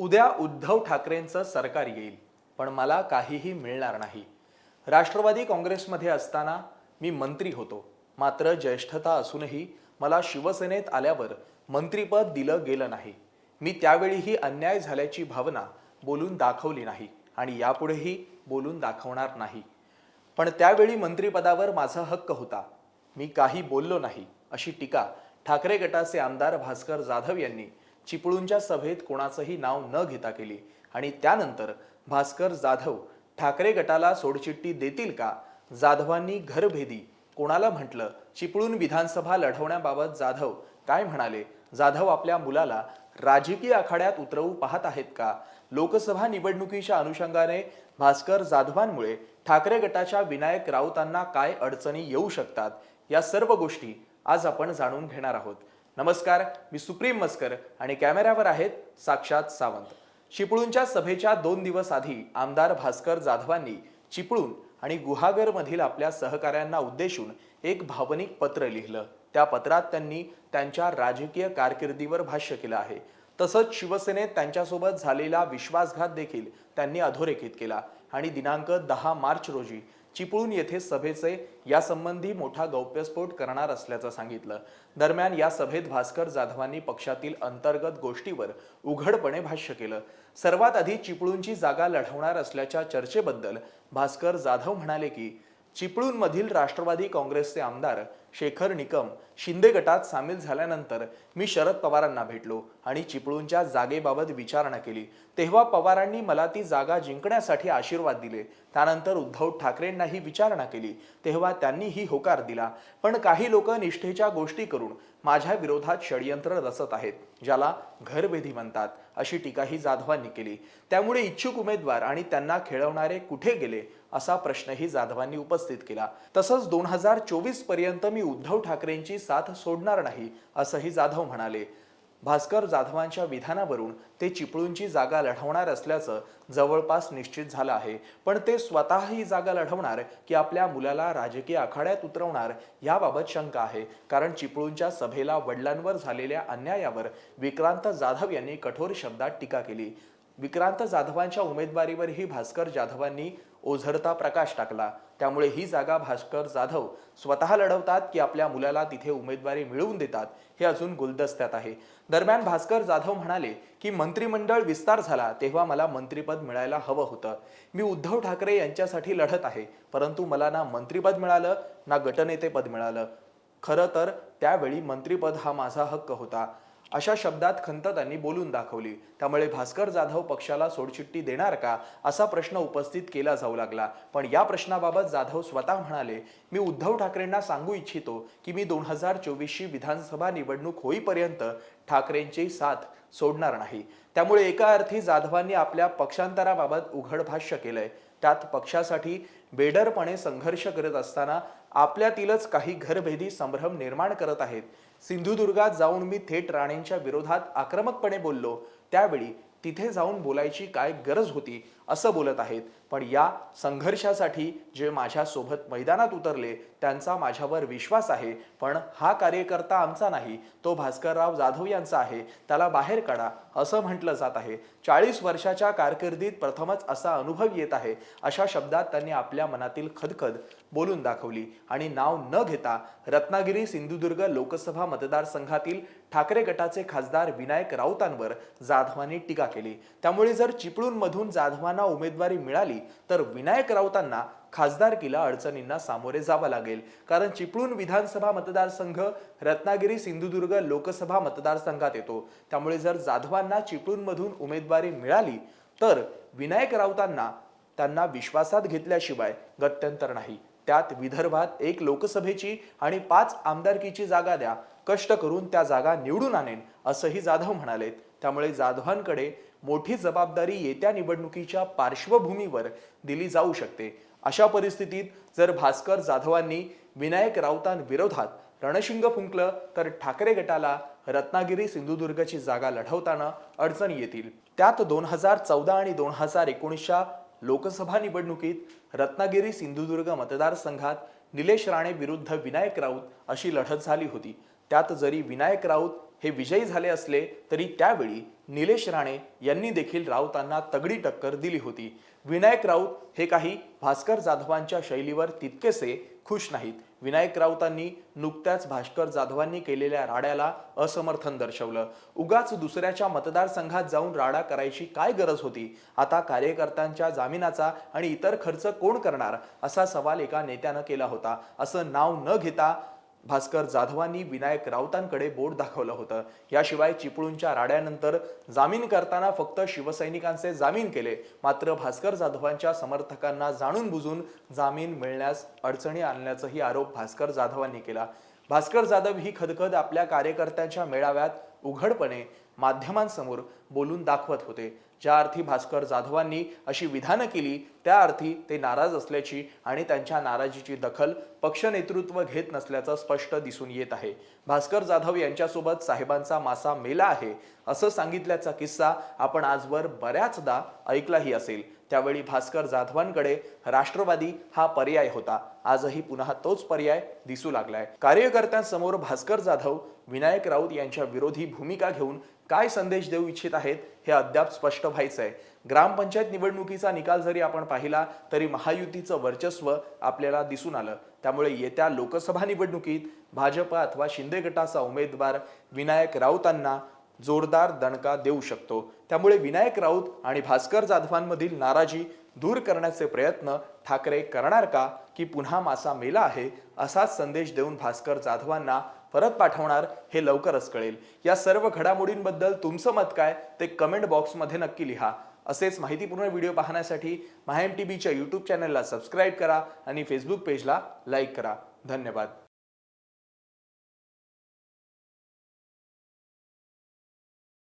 उद्या उद्धव ठाकरेंचं सरकार येईल पण मला काहीही मिळणार नाही. राष्ट्रवादी काँग्रेसमध्ये असताना मी मंत्री होतो. मात्र ज्येष्ठता असूनही मला शिवसेनेत आल्यावर मंत्रीपद दिलं गेलं नाही. मी त्यावेळीही अन्याय झाल्याची भावना बोलून दाखवली नाही आणि यापुढेही बोलून दाखवणार नाही. पण त्यावेळी मंत्रिपदावर माझा हक्क होता. मी काही बोललो नाही अशी टीका ठाकरे गटाचे आमदार भास्कर जाधव यांनी चिपळूणच्या सभेत कोणाचंही नाव न घेता केली. आणि त्यानंतर भास्कर जाधव ठाकरे गटाला सोडचिठ्ठी देतील का? जाधवांनी घरभेदी. कोणाला म्हटलं? चिपळूण विधानसभा लढवण्याबाबत जाधव काय म्हणाले? जाधव आपल्या मुलाला राजकीय आखाड्यात उतरवू पाहत आहेत का? लोकसभा निवडणुकीच्या अनुषंगाने भास्कर जाधवांमुळे ठाकरे गटाच्या विनायक राऊतांना काय अडचणी येऊ शकतात? या सर्व गोष्टी आज आपण जाणून घेणार आहोत. नमस्कार मी सुप्रीम मस्कर आणि कॅमेऱ्यावर आहेत साक्षात सावंत. चिपळूणच्या सभेच्या दोन दिवस आधी आमदार भास्कर जाधवांनी चिपळूण आणि गुहागरमधील आपल्या सहकाऱ्यांना उद्देशून एक भावनिक पत्र लिहिलं. त्या पत्रात त्यांनी त्यांच्या राजकीय कारकिर्दीवर भाष्य केलं आहे. तसंच शिवसेनेत त्यांच्यासोबत झालेला विश्वासघात देखील त्यांनी अधोरेखित केला. आणि दिनांक दहा मार्च रोजी चिपळूण येथे सभेचे यासंबंधी मोठा गौप्यस्फोट करणार असल्याचं सांगितलं. दरम्यान या सभेत भास्कर जाधवांनी पक्षातील अंतर्गत गोष्टीवर उघडपणे भाष्य केलं. सर्वात आधी चिपळूणची जागा लढवणार असल्याच्या चर्चेबद्दल भास्कर जाधव म्हणाले की चिपळूणमधील राष्ट्रवादी काँग्रेसचे आमदार शेखर निकम शिंदे गटात सामील झाल्यानंतर मी शरद पवारांना भेटलो. आणि चिपळूणच्या जागेबाबत विचारणा केली. तेव्हा पवारांनी मला ती जागा जिंकण्यासाठी आशीर्वाद दिले. त्यानंतर उद्धव ठाकरेंनाही विचारणा केली. तेव्हा त्यांनीही होकार दिला. पण काही लोक निष्ठेच्या गोष्टी करून माझ्या विरोधात षडयंत्र रचत आहेत ज्याला घरभेदी म्हणतात अशी टीकाही जाधवांनी केली. त्यामुळे इच्छुक उमेदवार आणि त्यांना खेळवणारे कुठे गेले असा प्रश्नही जाधवांनी उपस्थित केला. तसंच दोन हजार चोवीसपर्यंत मी उद्धव ठाकरेंची साथ सोडणार नाही असंही जाधव म्हणाले. भास्कर जाधवांच्या विधानावरून ते चिपळूणची जागा लढवणार असल्याचं जवळपास निश्चित झालं आहे. पण ते स्वतः ही जागा लढवणार की आपल्या मुलाला राजकीय आखाड्यात उतरवणार याबाबत शंका आहे. कारण चिपळूणच्या सभेला वडिलांवर झालेल्या अन्यायावर विक्रांत जाधव यांनी कठोर शब्दात टीका केली. विक्रांत जाधवांच्या उमेदवारीवरही भास्कर जाधवांनी ओझरता प्रकाश टाकला. त्यामुळे ही जागा भास्कर जाधव स्वतः लढवतात की आपल्या मुलाला तिथे उमेदवारी मिळवून देतात हे अजून गुलदस्त्यात आहे. दरम्यान भास्कर जाधव म्हणाले की मंत्रिमंडळ विस्तार झाला तेव्हा मला मंत्रिपद मिळायला हवं होतं. मी उद्धव ठाकरे यांच्यासाठी लढत आहे परंतु मला ना मंत्रिपद मिळालं ना गटनेतेपद मिळालं. खरं तर त्यावेळी मंत्रिपद हा माझा हक्क होता. अशा शब्दात खंत त्यांनी बोलून दाखवली. त्यामुळे भास्कर जाधव पक्षाला सोडचिठ्ठी देणार का असा प्रश्न उपस्थित केला जाऊ लागला. पण या प्रश्नाबाबत जाधव स्वतः म्हणाले मी उद्धव ठाकरेंना सांगू इच्छितो की मी दोन हजार चोवीसची विधानसभा निवडणूक होईपर्यंत ठाकरेंची साथ सोडणार नाही. त्यामुळे एका अर्थी जाधवांनी आपल्या पक्षांतराबाबत उघड भाष्य केलंय. त्यात पक्षासाठी बेडरपणे संघर्ष करत असताना आपल्यातीलच काही घरभेदी संभ्रम निर्माण करत आहेत. सिंधुदुर्गात जाऊन मी थेट राणेंच्या विरोधात आक्रमकपणे बोललो. त्यावेळी तिथे जाऊन बोलायची काय गरज होती असं बोलत आहेत. पण या संघर्षासाठी जे माझ्यासोबत मैदानात उतरले त्यांचा माझ्यावर विश्वास आहे. पण हा कार्यकर्ता आमचा नाही तो भास्करराव जाधव यांचा आहे. त्याला बाहेर काढा असं म्हटलं जात आहे. चाळीस वर्षाच्या कारकिर्दीत प्रथमच असा अनुभव येत आहे अशा शब्दात त्यांनी आपल्या मनातील खदखद बोलून दाखवली. आणि नाव न घेता रत्नागिरी सिंधुदुर्ग लोकसभा मतदारसंघातील ठाकरे गटाचे खासदार विनायक राऊतांवर जाधवांनी टीका केली. त्यामुळे जर चिपळूणमधून जाधवांना उमेदवारी मिळाली तर विनायक राऊतांना खासदारकीला अडचणींना सामोरे जावं लागेल. कारण चिपळूण विधानसभा मतदारसंघ रत्नागिरी सिंधुदुर्ग लोकसभा मतदारसंघात येतो. त्यामुळे जर जाधवांना चिपळूणमधून उमेदवारी मिळाली तर विनायक राऊतांना त्यांना विश्वासात घेतल्याशिवाय गत्यंतर नाही. त्यात विदर्भात एक लोकसभेची आणि पाच आमदारकीची जागा द्या कष्ट करून त्या जागा निवडून आणेन असंही जाधव म्हणालेत. त्यामुळे जाधवांकडे मोठी जबाबदारी येत्या निवडणुकीच्या पार्श्वभूमीवर दिली जाऊ शकते. अशा परिस्थितीत जर भास्कर जाधवांनी विनायक राऊतांविरोधात रणशिंग फुंकलं तर ठाकरे गटाला रत्नागिरी सिंधुदुर्गची जागा लढवताना अडचणी येतील. त्यात दोन हजार चौदा आणि दोन हजार एकोणीसच्या लोकसभा निवडणुकीत रत्नागिरी सिंधुदुर्ग मतदारसंघात निलेश राणे विरुद्ध विनायक राऊत अशी लढत झाली होती. त्यात जरी विनायक राऊत हे विजयी झाले असले तरी त्यावेळी निलेश राणे यांनी देखील राऊतांना तगडी टक्कर दिली होती. विनायक राऊत हे काही भास्कर जाधवांच्या शैलीवर तितकेसे खुश नाहीत. विनायक राऊतांनी नुकत्याच भास्कर जाधवांनी केलेल्या राड्याला असमर्थन दर्शवलं. उगाच दुसऱ्याच्या मतदारसंघात जाऊन राडा करायची काय गरज होती? आता कार्यकर्त्यांच्या जामिनाचा आणि इतर खर्च कोण करणार? असा सवाल एका नेत्यानं केला होता. असं नाव न घेता भास्कर जाधवांनी विनायक राऊतांकडे बोट दाखवलं होतं. याशिवाय चिपळूणच्या राड्यानंतर जामीन करताना फक्त शिवसैनिकांचे जामीन केले. मात्र भास्कर जाधवांच्या समर्थकांना जाणून बुजून जामीन मिळण्यास अडचणी आणल्याचाही आरोप भास्कर जाधवांनी केला. भास्कर जाधव ही खदखद आपल्या कार्यकर्त्यांच्या मेळाव्यात उघडपणे माध्यमांसमोर बोलून दाखवत होते. ज्या अर्थी भास्कर जाधवांनी अशी विधानं केली त्या अर्थी ते नाराज असल्याची आणि त्यांच्या नाराजीची दखल पक्ष नेतृत्व घेत नसल्याचं स्पष्ट दिसून येत आहे. भास्कर जाधव यांच्यासोबत साहेबांचा मासा मेला आहे असं सांगितल्याचा किस्सा आपण आजवर बऱ्याचदा ऐकलाही असेल. त्यावेळी भास्कर जाधवांकडे राष्ट्रवादी हा पर्याय होता. आजही पुन्हा तोच पर्याय दिसू लागलाय. कार्यकर्त्यांसमोर भास्कर जाधव विनायक राऊत यांच्या विरोधी भूमिका घेऊन काय संदेश देऊ इच्छित आहेत हे अद्याप स्पष्ट व्हायचं आहे ग्रामपंचायत निवडणुकीचा निकाल जरी आपण पाहिला तरी महायुतीचं वर्चस्व आपल्याला दिसून आलं. त्यामुळे येत्या लोकसभा निवडणुकीत भाजप अथवा शिंदे गटाचा उमेदवार विनायक राऊतांना जोरदार दणका देऊ शकतो. त्यामुळे विनायक राऊत आणि भास्कर जाधवांमधील नाराजी दूर करण्याचे प्रयत्न ठाकरे करणार का? की पुन्हा मासा मेला आहे असाच संदेश देऊन भास्कर जाधवांना परत पाठवणार हे लवकरच कळेल. या सर्व घडामोडींबद्दल तुमचं मत काय ते कमेंट बॉक्समध्ये नक्की लिहा. असेच माहितीपूर्ण व्हिडिओ पाहण्यासाठी माहेम टी व्हीच्या यूट्यूब चॅनलला सबस्क्राईब करा आणि फेसबुक पेजला लाईक करा. धन्यवाद.